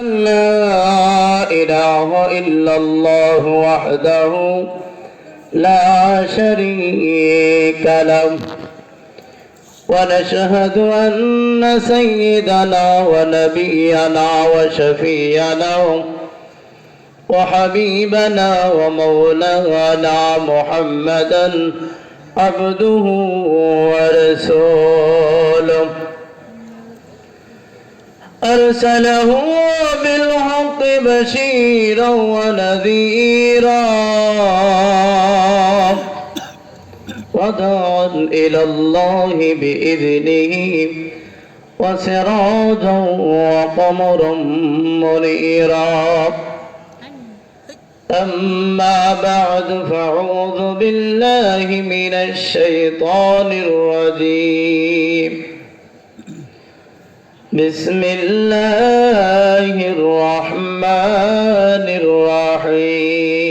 لا إله إلا الله وحده لا شريك له. ونشهد أن سيدنا ونبينا وشفينا وحبيبنا ومولانا محمدا عبده ورسوله. أرسله بالحق بشيرا ونذيرا. ودعا إلى الله بإذنه وسراجا وقمرا منيرا. أما بعد فأعوذ بالله من الشيطان الرجيم. بسم الله الرحمن الرحيم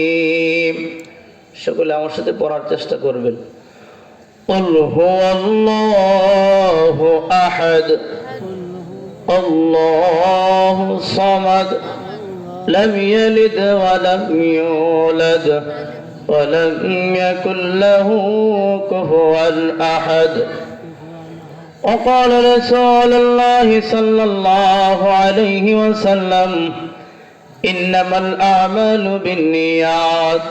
সকলে আমার সাথে পড়ার চেষ্টা করবেন قل هو الله أحد الله صمد لم يلد ولم يولد ولم يكن له كفوا أحد وقال رسول الله صلى الله عليه وسلم إنما الأعمال بالنيات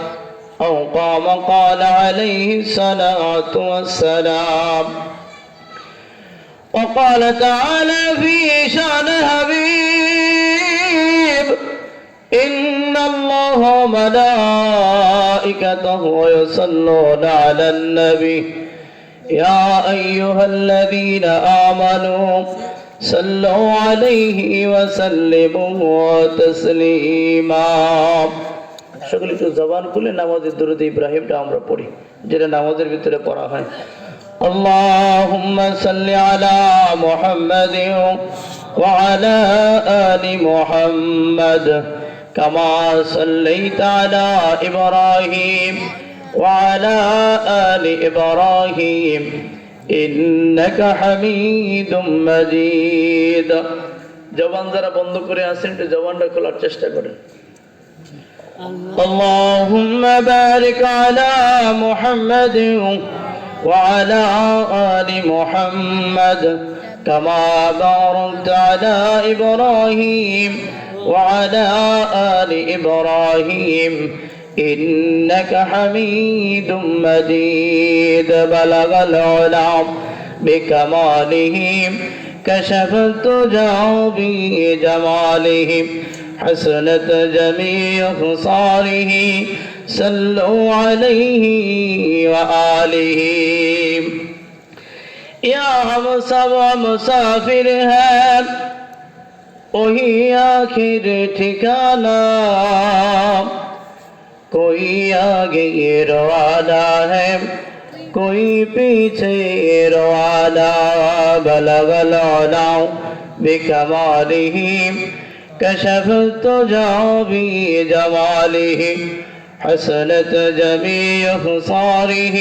أو قام قال عليه الصلاة والسلام. وقال تعالى في شأن حبيب إن الله وملائكته يصلون على النبي. يا أيها الذين آمنوا صلوا عليه وسلموا تسليما সকলে একটু জবান খুলে নামাজের দরুদ ইব্রাহিমটা আমরা পড়ি যেটা নামাজের ভিতরে পড়া হয় اللهم صل على محمد وعلى آل محمد كما صليت على إبراهيم وعلى آل إبراهيم إنك حميد مجيد জবান যারা বন্ধ করে আছেন একটু জবানটা খোলার চেষ্টা করেন اللهم بارك على محمد وعلى آل محمد كما باركت على إبراهيم وعلى آل إبراهيم إنك حميد مجيد. بلغ العلا بكمالهم كشف الدجى جمالهم حسنت جميع خصاله صلوا عليه وآله. يا ہم سب مسافر ہیں وہی آخر ٹھکانہ कोई आगे रवाना है कोई पीछे रवाना बलगलौना بكماله كشفت جابي جماله حسنت جميع خصاره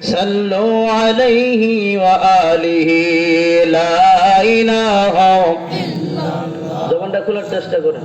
صلوا عليه وآله لا إله জবানটা খোলার চেষ্টা করেন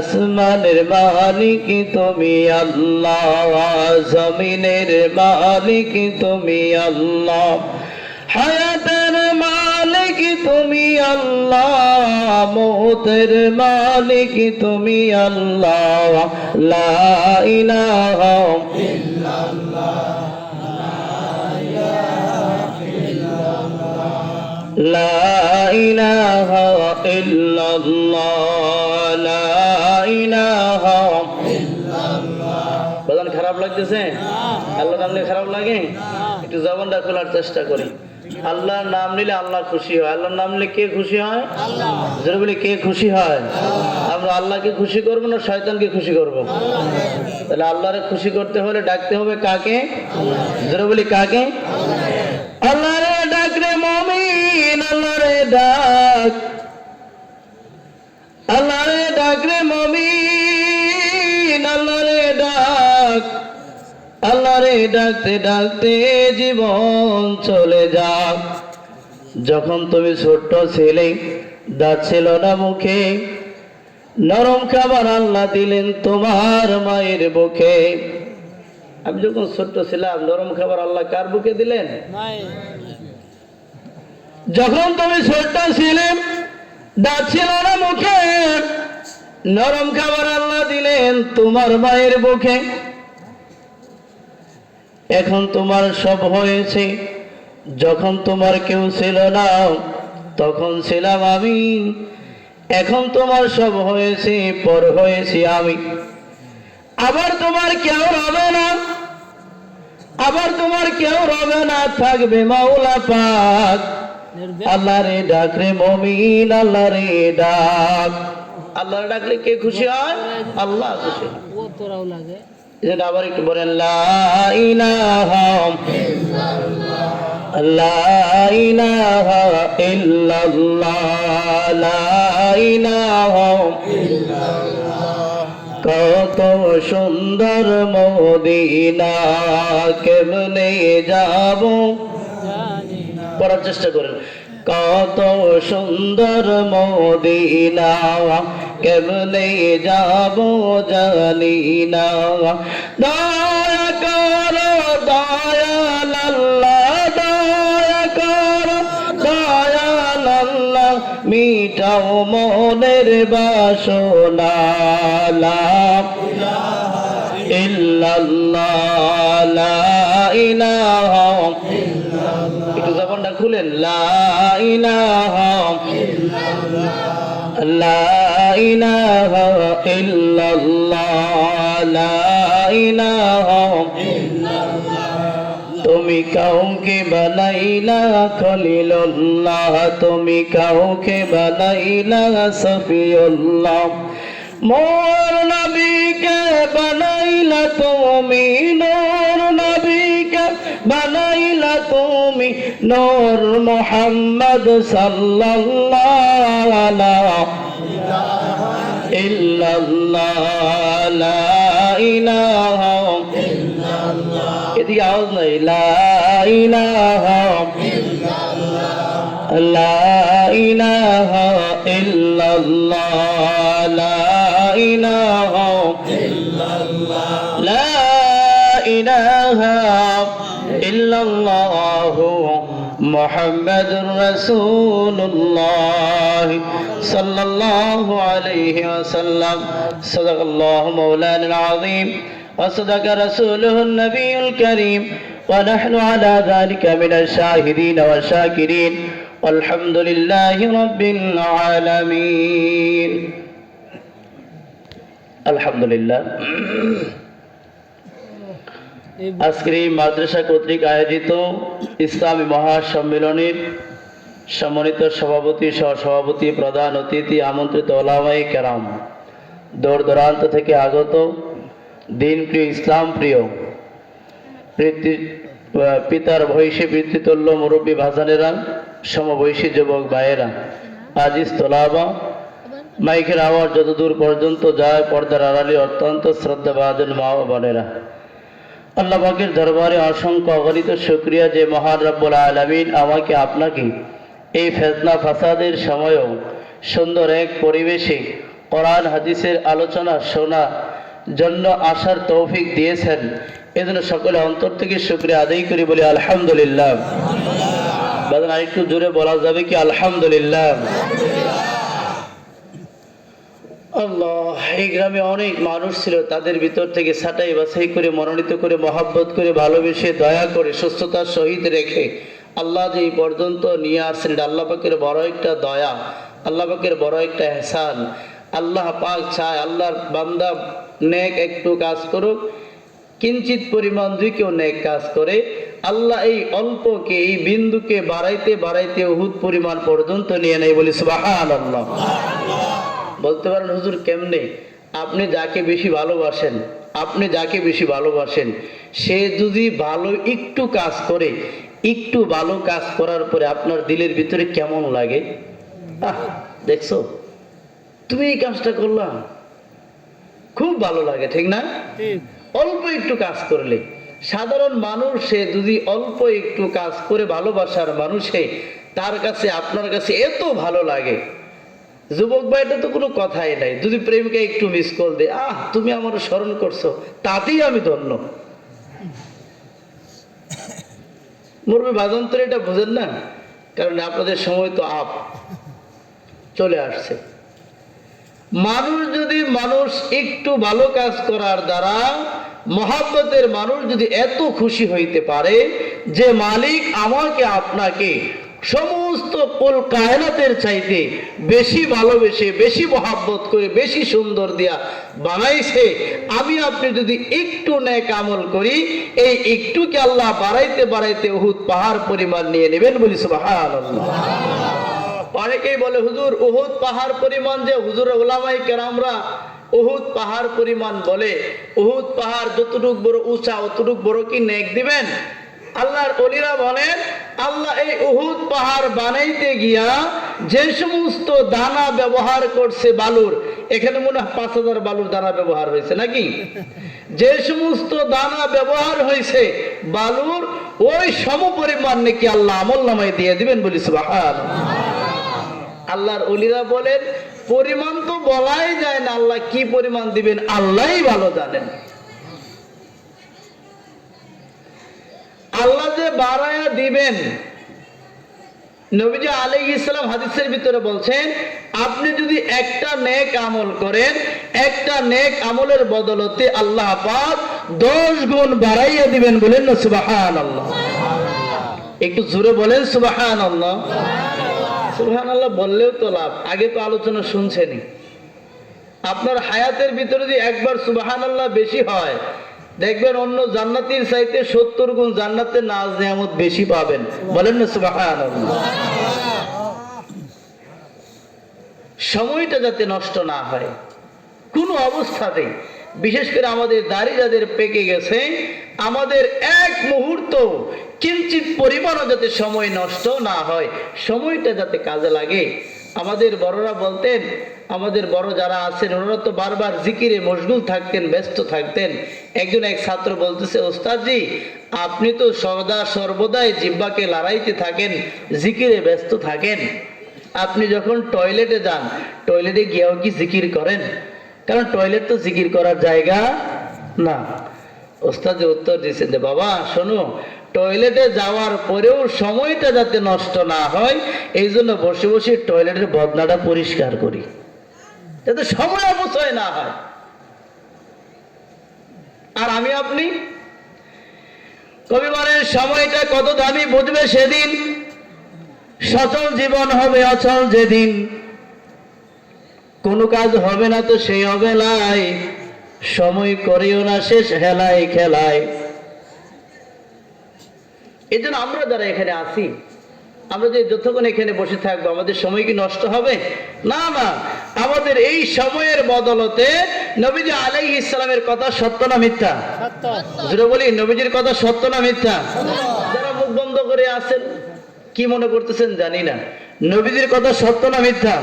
আসমানের মালিক তুমি আল্লাহ জমিনের মালিক তুমি আল্লাহ হায়াতের মালিক তুমি আল্লাহ মৌতের মালিক তুমি আল্লাহ লা ইলাহা لا إله إلا الله লাগতেছে আল্লাহ নামলে খারাপ লাগে? একটু জবানটা খোলার চেষ্টা করি। আল্লাহর নাম নিলে আল্লাহ খুশি হয়। আল্লাহর নাম নিলে কে খুশি হয়? বলি কে খুশি হয়? আমরা আল্লাহকে খুশি করব না শয়তানকে খুশি করব? তাহলে আল্লাহরে খুশি করতে হলে ডাকতে হবে কাকে? জোরে বলি কাকে? আল্লাহ রে ডাক রে মমিন আল্লাহ রে ডাক। আল্লাহ রে ডাক রে মমিন। আল্লাহ রে ডাকতে ডাকতে জীবন চলে যাক। যখন তুমি ছোট্ট ছেলে দাঁত ছিল না মুখে। নরম খাবার আল্লাহ দিলেন তোমার মায়ের বুকে। আমি যখন ছোট্ট ছিলাম নরম খাবার আল্লাহ কার বুকে দিলেন? যখন তুমি ছোট্ট ছিলে দাঁত ছিল না মুখে। নরম খাবার আল্লাহ দিলেন তোমার মায়ের বুকে। এখন তোমার সব হয়েছে। যখন তোমার কেউ ছিল না তখন ছিলাম আমি। এখন তোমার সব হয়েছে পর হয়েছি আমি। আবার তোমার কেউ রবে না। আবার তোমার কেউ রবে না থাকবে মাওলা পাক। আল্লাহ রে ডাক রে মমিন আল্লাহ রে ডাক। আল্লাহ ডাকলে কে খুশি হয়? আল্লাহ। খুশি লাগে। যেটা আবার একটু বলেন কত সুন্দর মদিনা, কেমনে যাব? পড়ার চেষ্টা করেন, কত সুন্দর মদিনা কেমনে যাব জানি না দয়া কর কর মিটাও মনের বাসনা ইল্লাল্লাহ লা ইলাহা। একটু জবানটা খুলেন, লা লা ইলাহা ইল্লাল্লাহ, লা ইলাহা তুমি কাউকে বানাইলা খলিলুল্লাহ, তুমি কাউকে বানাইলা সফিউল্লাহ। মোর নবীকে বানাইলা তুমি নূর নবীকে বানাইলা তুমি নূর মোহাম্মদ সাল্লাল্লাহু আলাইহি ইল্লাল্লাহ লা ইলাহা এদিকে আওয়াজ নাই লা ইলাহা লা ইলাহা ইল্লাল্লাহ إلا الله محمد رسول الله صلى الله عليه وسلم. صدق الله مولانا العظيم وصدق رسوله النبي الكريم. ونحن على ذلك من الشاهدين والشاكرين. والحمد لله رب العالمين. الحمد لله. আজকের এই মাদ্রাসা কর্তৃক আয়োজিত ইসলামী মহাসম্মেলনের সম্মানিত সভাপতি সহসভাপতি প্রধান অতিথি আমন্ত্রিত ওলামাই কেরাম দূর দূরান্ত থেকে আগত দিন প্রিয় ইসলাম প্রিয় পিতৃ- পিতার বয়সী পিতৃতুল্য মুরব্বী ভাসানেরা, সমবয়সী যুবক ভাইয়েরা, আজিজ তোলাবা, মাইকের আওয়াজ যতদূর পর্যন্ত যায় পর্দার আড়ালে অত্যন্ত শ্রদ্ধাভাজন মা ও বোনেরা। আল্লাহ পাকের দরবারে অসংখ্য অগণিত শুক্রিয়া যে মহান আলমিন আমাকে আপনাকে এই ফেতনা ফাসাদের সময়ও সুন্দর এক পরিবেশে কোরআন হাদিসের আলোচনা শোনা জন্য আসার তৌফিক দিয়েছেন। এজন্য সকলে অন্তর থেকে শুক্রিয়া আদায় করি বলি আলহামদুলিল্লাহ। আরেকটু জোরে বলা যাবে কি আলহামদুলিল্লাহ? এই গ্রামে অনেক মানুষ ছিল, তাদের ভিতর থেকে ছাটাই বাছাই করে, মনোনীত করে, মহাব্বত করে, ভালোবেসে, দয়া করে, সুস্থতার সহিত রেখে আল্লাহ যে পর্যন্ত নিয়ে আসছেন আল্লাহ পাকের বড় একটা দয়া, আল্লাহ পাকের বড় একটা এহসান। আল্লাহ পাক চায়, আল্লাহর বান্দা নেক একটু কাজ করুক, কিঞ্চিত পরিমাণ দুই কেউ নেক কাজ করে, আল্লাহ এই অল্পকে, এই বিন্দুকে বাড়াইতে বাড়াইতে উহুদ পরিমাণ পর্যন্ত নিয়ে নেয় বলি সুবাহান আল্লাহ বলতে পারেন, হুজুর, কেমনে? আপনি যাকে বেশি ভালোবাসেন, আপনি যাকে বেশি ভালোবাসেন, সে যদি ভালো একটু কাজ করে, একটু ভালো কাজ করার পরে আপনার দিলের ভিতরে কেমন লাগে? দেখছ? তুমি এই কাজটা করলা। খুব ভালো লাগে, ঠিক না? অল্প একটু কাজ করলে। সাধারণ মানুষ যদি অল্প একটু কাজ করে ভালোবাসার মানুষে, তার কাছে, আপনার কাছে এত ভালো লাগে। যুবক ভাইটা তো কোনো কথাই নাই। যদি প্রেমিকা একটু মিস কল দে আহ, তুমি আমার স্মরণ করছ, তাতেই আমি ধন্য। মুরবি বাদন্তর এটা বোঝেন না? কারণ আপনাদের সময় তো আপ। চলে আসছে। মানুষ যদি মানুষ একটু ভালো কাজ করার দ্বারা মহাব্বতের মানুষ যদি এত খুশি হইতে পারে, যে মালিক আমাকে আপনাকে সমস্ত কুল কায়নাতের চাইতে বেশি ভালোবেসে, বেশি মহাব্বত করে, বেশি সুন্দর দিয়া বানাইছে, আমি আপনি যদি একটু ন্যাক আমল করি, এই একটুকে আল্লাহ বাড়াইতে বাড়াইতে উহুদ পাহাড় পরিমাণ নিয়ে নেবেন বলি অনেকেই বলে, হুজুর, উহুদ পাহাড় পরিমাণ যে হুজুর ওলামাই কেরামরা উহুদ পাহাড় পরিমাণ বলে, উহুদ পাহাড় যতটুক বড় উঁচা, অতটুক বড় কি নেক দিবেন? আল্লাহর অলিরা বলেন আল্লাহ এই উহুদ পাহাড় বানাইতে গিয়া যে সমস্ত দানা ব্যবহার করছে বালুর, এখানে মনে হয় পাঁচ হাজার বালুর দানা ব্যবহার হয়েছে নাকি? যে সমস্ত দানা ব্যবহার হয়েছে বালুর, ওই সম পরিমাণ নাকি আল্লাহ আমল নামায় দিয়ে দিবেন বলি সুবহানাল্লাহ আল্লাহর অলিরা বলেন, পরিমাণ তো বলাই যায় না, আল্লাহ কি পরিমাণ দিবেন? আল্লাহই ভালো জানেন। আল্লাহ যে বাড়ায়া দিবেন, নবীজি আলী ইসলাম হাদিসের ভিতরে বলছেন, আপনি যদি একটা নেক আমল করেন, একটা নেক আমলের বদলতে আল্লাহ পাক দশ গুণ বাড়াইয়া দিবেন বলেন না সুবাহান আল্লাহ একটু জোরে বলেন সুবাহান আল্লাহ সুবহান আল্লাহ বললেও তো লাভ, আগে তো আলোচনা শুনছেনি আপনার হায়াতের ভিতরে যদি একবার সুবাহান আল্লাহ বেশি হয় দেখবেন অন্য জান্নাতির চাইতে সত্তর গুণ জান্নাতের নাজ নিয়ামত বেশি পাবেন। বলেন না সময়টা যাতে নষ্ট না হয়, কোনো অবস্থাতেই, বিশেষ করে আমাদের দাড়ি যাদের পেকে গেছে, আমাদের এক মুহূর্ত কিঞ্চিত পরিমাণও যাতে সময় নষ্ট না হয়, সময়টা যাতে কাজে লাগে আমাদের বড়রা বলতেন, আমাদের বড় যারা আছেন, ওনারা তো বারবার জিকিরে মশগুল থাকতেন, ব্যস্ত থাকতেন। একজন এক ছাত্র বলতেছে, ওস্তাদজি, আপনি তো সদা সর্বদাই জিব্বাকে লড়াইতে থাকেন, জিকিরে ব্যস্ত থাকেন। আপনি যখন টয়লেটে যান, টয়লেটে গিয়েও কি জিকির করেন? কারণ টয়লেট তো জিকির করার জায়গা না। ওস্তাদ উত্তর দিয়েছেন যে, বাবা, শোনো টয়লেটে যাওয়ার পরেও সময়টা যাতে নষ্ট না হয়, এই জন্য বসে বসে টয়লেটের বদনাটা পরিষ্কার করি। যাতে সময় অপচয় না হয়। আর আমি আপনি? কবি বলেন, সময়টা কত দামি বুঝবে সেদিন? সচল জীবন হবে অচল যেদিন। কোনো কাজ হবে না তো সেই অবেলায়। সময় করেও না শেষ হেলায় খেলায়। এই জন্য আমরা যারা এখানে আছি আমরা যে যতক্ষণ এখানে বসে থাকব আমাদের সময় কি নষ্ট হবে? না না। আমাদের এই সময়ের বদলতে নবীজি আলাই ইসলামের কথা সত্য না মিথ্যা? যেটা বলি নবীজির কথা সত্য না মিথ্যা? যারা মুখ বন্ধ করে আছেন কি মনে করতেছেন জানি না। নবীজির কথা সত্য না মিথ্যা?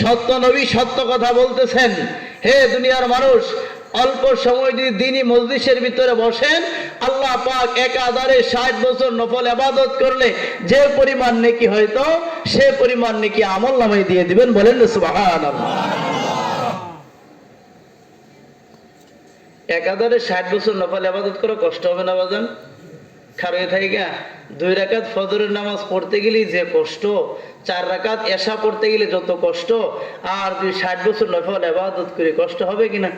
সত্য নবী সত্য কথা বলতেছেন। হে দুনিয়ার মানুষ অল্প সময় যদি দিনই মসজিদের ভিতরে বসেন, আল্লাহ পাক একাধারে ষাট বছর নফল আবাদত করলে যে পরিমাণ নেকি হয়তো সে পরিমাণ নেকি আমল নামাই দিয়ে দিবেন বলেন সুবহানাল্লাহ। একাধারে ষাট বছর নফল আবাদত করে কষ্ট হবে না, বাজান? খারয়ে থাইগা দুই রাকাত ফজরের নামাজ পড়তে গেলে যে কষ্ট, চার রাকাত এশা পড়তে গেলে যত কষ্ট, আর দুই ষাট বছর নফল আবাদত করে কষ্ট হবে কিনা?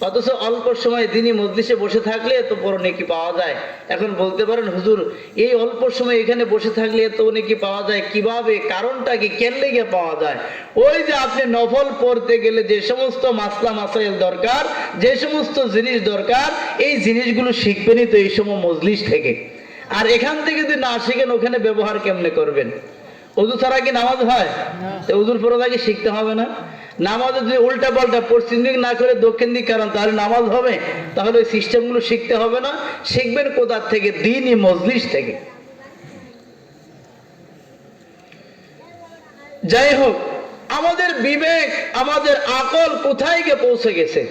অথচ অল্প সময় দিনই মজলিসে বসে থাকলে এত বড় নেকি পাওয়া যায়। এখন বলতে পারেন হুজুর এই অল্প সময় এখানে বসে থাকলে এত নেকি পাওয়া যায় কীভাবে কারণটা কি কেন লেগে পাওয়া যায়? ওই যে আপনি নফল পড়তে গেলে যে সমস্ত মাসলা মাসাইল দরকার যে সমস্ত জিনিস দরকার এই জিনিসগুলো শিখবেনই তো এই সময় মজলিস থেকে। আর এখান থেকে যদি না শিখেন ওখানে ব্যবহার কেমনে করবেন? অজু ছাড়া কি নামাজ হয়? উজুর পরে শিখতে হবে না? নামাজে যদি উল্টা পাল্টা পশ্চিম দিক না করে দক্ষিণ দিক কারণ তাহলে নামাজ হবে, তাহলে ওই সিস্টেমগুলো শিখতে হবে না। শিখবেন কোথার থেকে? দিনই মজলিস থেকে। যাই হোক, আমাদের বিবেক, আমাদের আকল কোথায় গিয়ে পৌঁছে গেছে?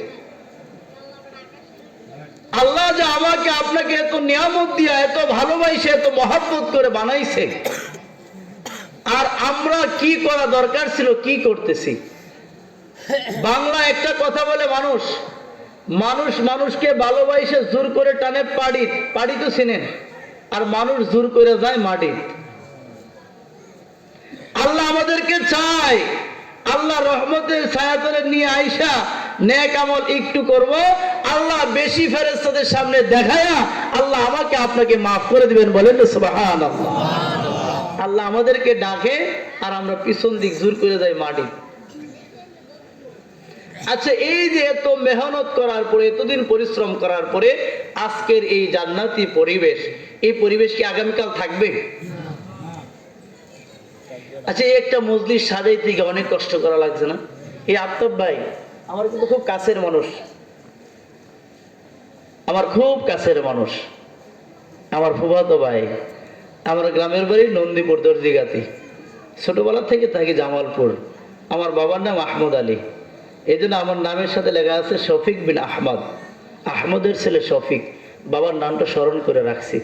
আল্লাহ যে আমাকে আপনাকে এত নিয়ামত দিয়া, এত ভালোবাসে, এত মহাব্বত করে বানাইছে। আর আমরা কি করা দরকার ছিল, কি করতেছি? বাংলা একটা কথা বলে মানুষ। মানুষ মানুষকে ভালোবাসে, জোর করে টানে পাড়ি। পাড়ি তো চিনেন। আর মানুষ জোর করে যায় মাটি। আল্লাহ আমাদেরকে চায়। আল্লাহ রহমতের ছায়াতলে নিয়ে আইসা নেক আমল একটু করব। আল্লাহ বেশি ফেরেস্তাদের সামনে দেখায়া আল্লাহ আমাকে আপনাকে মাফ করে দিবেন বলেন সুবাহান আল্লাহ আমাদেরকে ডাকে আর আমরা পিছন দিক জোর করে যাই মাটি। আচ্ছা এই যে এত মেহনত করার পরে, এতদিন পরিশ্রম করার পরে আজকের এই জান্নাতি পরিবেশ, এই পরিবেশ কি আগামীকাল থাকবে? আচ্ছা এই একটা মজলিস সাজাই থেকে অনেক কষ্ট করা লাগছে না? এই আফতাব ভাই, আমার কিন্তু খুব কাছের মানুষ। আমার খুব কাছের মানুষ। আমার ফুফাতো ভাই, আমার গ্রামের বাড়ি নন্দীপুর দর্জিগাতি। ছোটবেলা থেকে থাকি জামালপুর। আমার বাবার নাম আহমদ আলী। এই জন্য আমার নামের সাথে লেখা আছে শফিক বিন আহমদ। আহমদের ছেলে শফিক। বাবার নামটা স্মরণ করে রাখছি।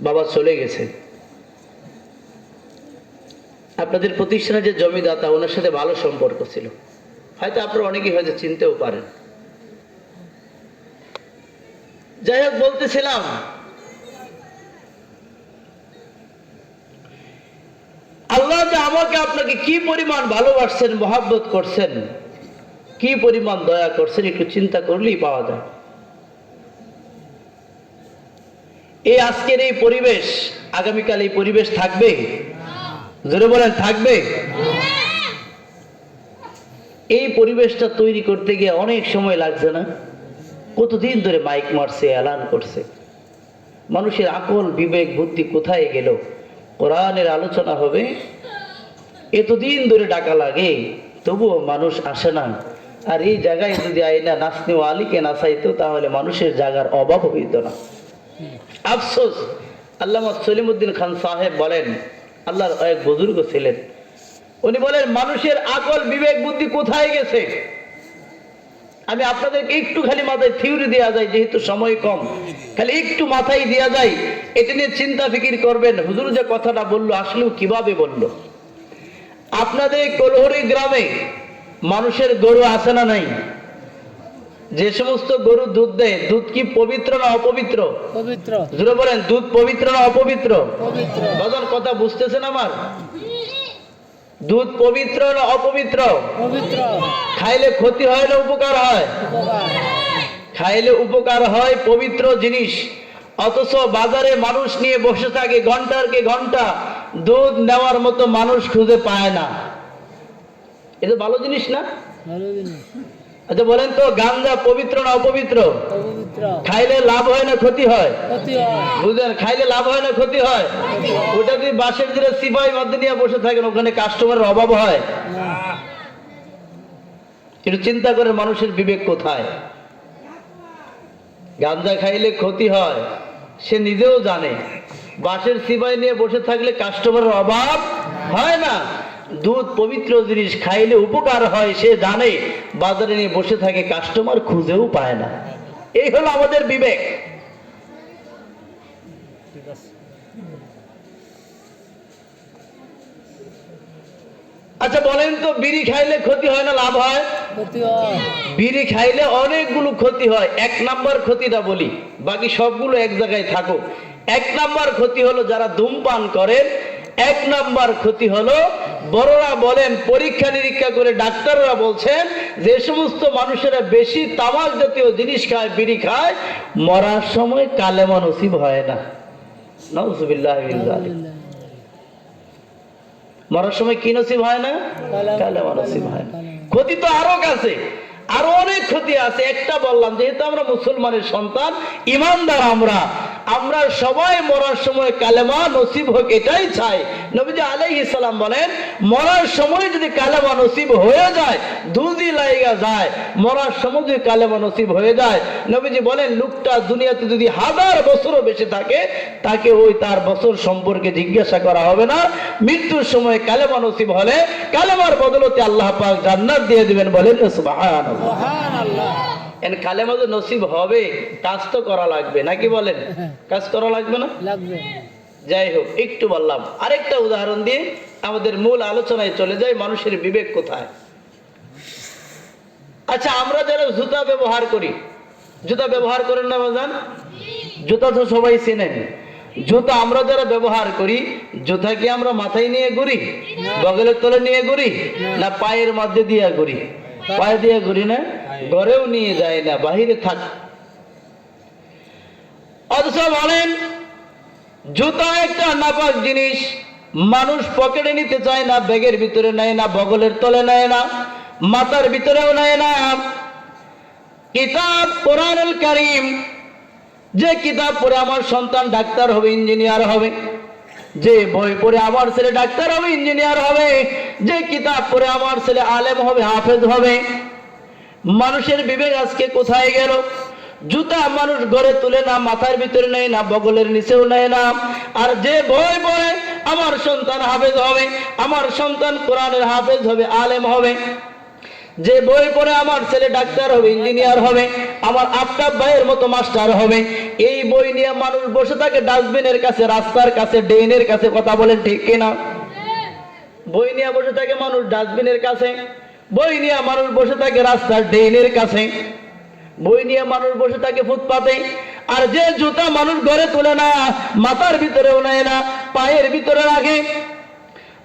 বাবা চলে গেছে। আপনাদের প্রতিষ্ঠানে যে জমিদাতা, ওনার সাথে ভালো সম্পর্ক ছিল। হয়তো আপনারা অনেকেই হয়তো চিনতেও পারেন। যাই হোক, বলতেছিলাম। আল্লাহ যে আমাকে আপনাকে কি পরিমাণ ভালোবাসছেন, মহাব্বত করছেন কি পরিমাণ দয়া করছেন একটু চিন্তা করলেই পাওয়া যায়। এই আজকের এই পরিবেশ, আগামীকাল এই পরিবেশ থাকবে? জোরে বলেন, থাকবে? এই পরিবেশটা তৈরি করতে গিয়ে অনেক সময় লাগছে না? কতদিন ধরে মাইক মারছে এলান করছে? মানুষের আকল, বিবেক, বুদ্ধি কোথায় গেল? কোরআনের আলোচনা হবে? এতদিন ধরে ডাকা লাগে, তবুও মানুষ আসে না। আর এই জায়গায় যদি আইনা নাসনি ও আলীকে নাচাইতো তাহলে মানুষের জায়গার অভাব হইত না। আফসোস। আল্লামা সলিমুদ্দিন খান সাহেব বলেন, আল্লাহর এক বুজুর্গ ছিলেন। উনি বলেন, মানুষের আকল, বিবেক, বুদ্ধি কোথায় গেছে? আমি আপনাদেরকে একটু খালি মাথায় থিওরি দেওয়া যায়, যেহেতু সময় কম। খালি একটু মাথায় দেওয়া যায়। এটা নিয়ে চিন্তা ফিকির করবেন। হুজুর যে কথাটা বলল, আসলেও কীভাবে বলল? আপনাদের কলহরি গ্রামে মানুষের গরু আছে না নাই? যে সমস্ত গরু দুধ দেয় দুধ কি পবিত্র না অপবিত্র? পবিত্র। জুড়ে বলেন দুধ পবিত্র না অপবিত্র? পবিত্র। বাজার কথা বুঝতেছেন আমার? দুধ পবিত্র না অপবিত্র? পবিত্র। খাইলে ক্ষতি হয় না উপকার হয়? খাইলে উপকার হয় পবিত্র জিনিস। অথচ বাজারে মানুষ নিয়ে বসে থাকে ঘণ্টার কে ঘণ্টা দুধ নেওয়ার মতো মানুষ খুঁজে পায় না। এটা ভালো জিনিস না? আচ্ছা বলেন তো গাঞ্জা পবিত্র না অপবিত্র? খাইলে লাভ হয় না ক্ষতি হয়? বুঝলেন খাইলে লাভ হয় না ক্ষতি হয়? ওটা যদি বাসের দিলে সিপাহী মধ্যে নিয়ে বসে থাকেন ওখানে কাস্টমারের অভাব হয়। একটু চিন্তা করে মানুষের বিবেক কোথায়? গাঞ্জা খাইলে ক্ষতি হয় সে নিজেও জানে। বাসের সিপাই নিয়ে বসে থাকলে কাস্টমারের অভাব হয় না। দুধ পবিত্র জিনিস খাইলে উপকার হয় সে জানে। বাজারে নিয়ে বসে থাকে কাস্টমার খুঁজেও পায় না। এই হলো আমাদের বিবেক। আচ্ছা বলেন তো বিড়ি খাইলে ক্ষতি হয় না লাভ হয়। বিড়ি খাইলে অনেকগুলো ক্ষতি হয়। এক নাম্বার ক্ষতিটা বলি বাকি সবগুলো এক জায়গায় থাকুক। এক নাম্বার ক্ষতি হলো যারা ধূমপান করেন এক নাম্বার ক্ষতি হলো বড়রা বলেন পরীক্ষা নিরীক্ষা করে ডাক্তাররা বলছেন যে সমস্ত মানুষেরা বেশি তামাক জাতীয় জিনিস খায় বিড়ি খায় মরার সময় কালেমা নসিব হয় না। মরার সময় কি নসিব হয় না? কালেমা নসিব হয় না। ক্ষতি তো আরও কাছে। আরও অনেক ক্ষতি আছে। একটা বললাম যেহেতু আমরা মুসলমানের সন্তান ইমানদার আমরা আমরা সবাই মরার সময় কালেমা নসিব হোক, এটাই চাই। নবীজি আলাইহিস সালাম বলেন, মরার সময় যদি কালেমা নসিব হয়ে যায় দুদি লাইগা যায়, মরার সময় যদি কালেমা নসিব হয়ে যায়, নবীজি বলেন, লোকটা দুনিয়াতে যদি হাজার বছরও বেশি থাকে, তাকে ওই তার বছর সম্পর্কে জিজ্ঞাসা করা হবে না। মৃত্যুর সময় কালেমা নসিব হলে, কালেমার বদলতে আল্লাহ পাক জান্নাত দিয়ে দিবেন বলেন, সুবহানাল্লাহ। মহান আল্লাহ এন কালেমা নসিব হবে কাজ তো করা লাগবে নাকি বলেন? কাজ করা লাগবে না? লাগবে। যাই হোক একটু বললাম। আরেকটা উদাহরণ দিয়ে আমাদের মূল আলোচনায় চলে যায় মানুষের বিবেক কোথায়? আচ্ছা আমরা যারা জুতা ব্যবহার করি জুতা ব্যবহার করেন না বাজান জুতা তো সবাই চেনেন জুতা আমরা যারা ব্যবহার করি জুতা কি আমরা মাথায় নিয়ে ঘুরি? বগলের তলে নিয়ে ঘুরি? না পায়ের মধ্যে দিয়ে ঘুরি? পায়ে দিয়ে ঘুরি না, ঘরেও নিয়ে যায় না, বাহিরে থাক। অথচ বলেন, জুতা একটা নাপাক জিনিস, মানুষ পকেটে নিতে চায় না, ব্যাগের ভিতরে নেয় না, বগলের তলে নেয় না, মাথার ভিতরেও নেয় না। কিতাব কোরআনুল কারিম, যে কিতাব পড়ে আমার সন্তান ডাক্তার হবে, ইঞ্জিনিয়ার হবে যে বই পড়ে আমার ছেলে ডাক্তার হবে ইঞ্জিনিয়ার হবে, যে কিতাব পড়ে আমার ছেলে আলেম হবে, হাফেজ হবে। মানুষের বিবেক আজকে কোথায় গেল? জুতা মানুষ গড়ে তুলে না, মাথার ভিতরে নেয় না, বগলের নিচেও নেয় না। আর যে বই পড়ে, আমার সন্তান হাফেজ হবে, আমার সন্তান কোরআনের হাফেজ হবে, আলেম হবে। যে বই পড়ে আমার ছেলে ডাক্তার হবে, ইঞ্জিনিয়ার হবে, আমার আফতাব ভাইয়ের মতো মাস্টার হবে, এই বই নিয়ে মানুষ বসে থাকে ডাস্টবিনের কাছে, রাস্তার কাছে, ড্রেনের কাছে, কথা বলেন ঠিক কিনা? বই নিয়ে বসে থাকে মানুষ ডাস্টবিনের কাছে, বই নিয়ে মানুষ বসে থাকে রাস্তার ড্রেনের কাছে, বই নিয়ে মানুষ বসে থাকে ফুটপাতে, আর যে জুতা মানুষ ঘরে তোলে না, মাথার ভিতরেও নেয় না, পায়ের ভিতরে রাখে,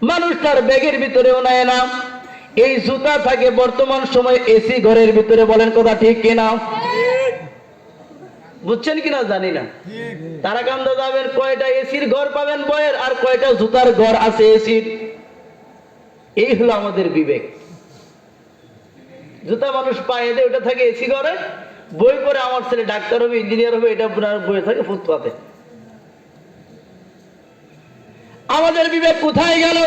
মানুষ তার ব্যাগের ভিতরেও নেয় না। এই জুতা থাকে বর্তমান সময় এসি ঘরের ভিতরে বলেন কথা ঠিক কিনা বুঝছেন কিনা জানি না। তারা কান্দা যাবেন কয়টা এসির ঘর পাবেন বয়ের আর কয়টা জুতার ঘর আছে এসির এই হলো আমাদের বিবেক। জুতা মানুষ পায়ে দেয় ওটা থাকে এসি ঘরে বই পড়ে আমার ছেলে ডাক্তার হবে ইঞ্জিনিয়ার হবে এটা আপনার বইয়ে থাকে ফুটপাতে আমাদের বিবেক কোথায় গেল?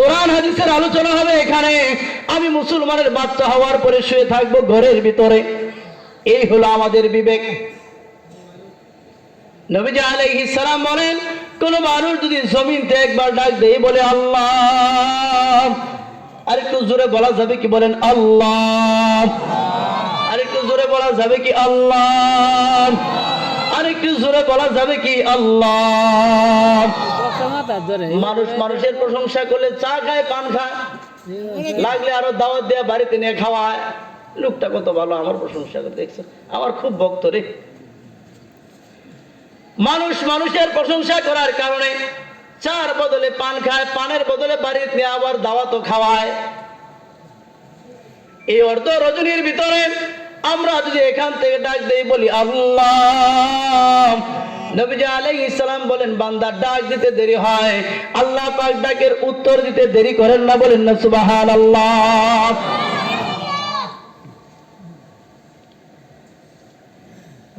কোরআন হাদিসের আলোচনা হবে এখানে। আমি মুসলমানের বাচ্চা হওয়ার পরে শুয়ে থাকব ঘরের ভিতরে। এই হলো আমাদের বিবেক। নবীজি আলাইহিস সালাম বলেন, কোন মানুষ যদি জমিনতে একবার ডাক দেয়, বলে আল্লাহ। আরেকটু জোরে বলা যাবে কি বলেন, আল্লাহ। আরেকটু জোরে বলা যাবে কি, আল্লাহ। আরেকটু জোরে বলা যাবে কি, আল্লাহ। মানুষ মানুষের প্রশংসা করলে চা খায়, পান খায়। লাগলে আরও দাওয়াত দেয়া, বাড়িতে নিয়ে খাওয়ায়। লোকটা কত ভালো, আমার প্রশংসা করে, দেখছ? আমার খুব ভক্ত রে। মানুষ মানুষের প্রশংসা করার কারণে চার বদলে পান খায়, পানের বদলে বাড়িতে নিয়ে আবার দাওয়াতও খাওয়ায়। এই অর্ধ রজনীর ভিতরে আমরা যদি এখান থেকে ডাক দেই, বলি আল্লাহ বলেন ডাক দিতে দেরি হয়, আল্লাহ পাক ডাকের উত্তর দিতে দেরি করেন না বলেন না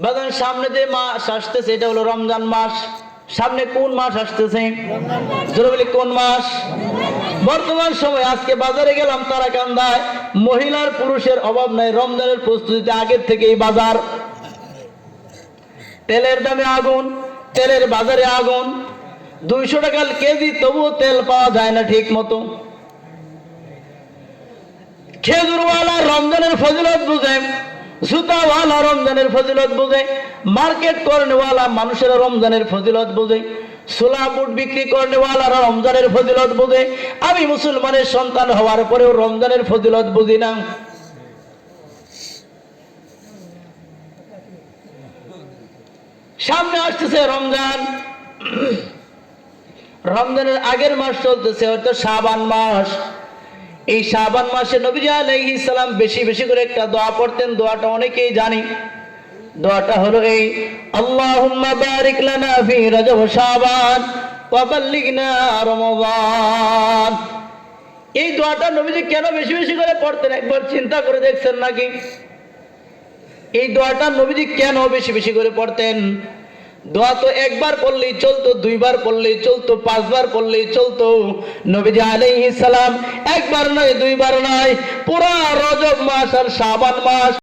বাদান, সামনে যে মাস আসতেছে, এটা হলো রমজান মাস। সামনে কোন মাস আসতেছে? বলি, কোন মাস? বর্তমান সময়, আজকে বাজারে গেলাম তারাকান্দায়। মহিলার পুরুষের অভাব নাই, রমজানের প্রস্তুতিতে আগের থেকেই বাজার। তেলের দামে আগুন, তেলের বাজারে আগুন। দুইশো টাকা কেজি তবুও তেল পাওয়া যায় না ঠিক মতো খেজুরওয়ালা রমজানের ফজিলত বুঝে রমজানের ফজিলত বুঝে, মার্কেট করেনেওয়ালা মানুষেরা রমজানের ফজিলত বুঝে সোলা বুট বিক্রি করেনেওয়ালারা রমজানের ফজিলত বুঝে। আমি মুসলমানের সন্তান হওয়ার পরেও রমজানের ফজিলত বুঝি না। সামনে আসতেছে রমজান। রমজানের আগের মাস চলতেছে, হয়তো শাবান মাস। এই শাবান মাসে নবীজি আলাইহিস সালাম বেশি বেশি করে একটা দোয়া পড়তেন। দোয়াটা অনেকেই জানি। দোয়াটা হলো এই রমাদান এই দোয়াটা নবীজি কেন বেশি বেশি করে পড়তেন? একবার চিন্তা করে দেখছেন নাকি? এই দোয়াটা নবীজি কেন বেশি বেশি করে পড়তেন? দোয়া তো একবার পড়লেই চলতো, দুইবার পড়লেই চলতো, পাঁচবার পড়লেই চলতো। নবীজি আলাইহিস সালাম একবার নয়, দুইবার নয়, পুরা রজব মাস আর শাবান মাস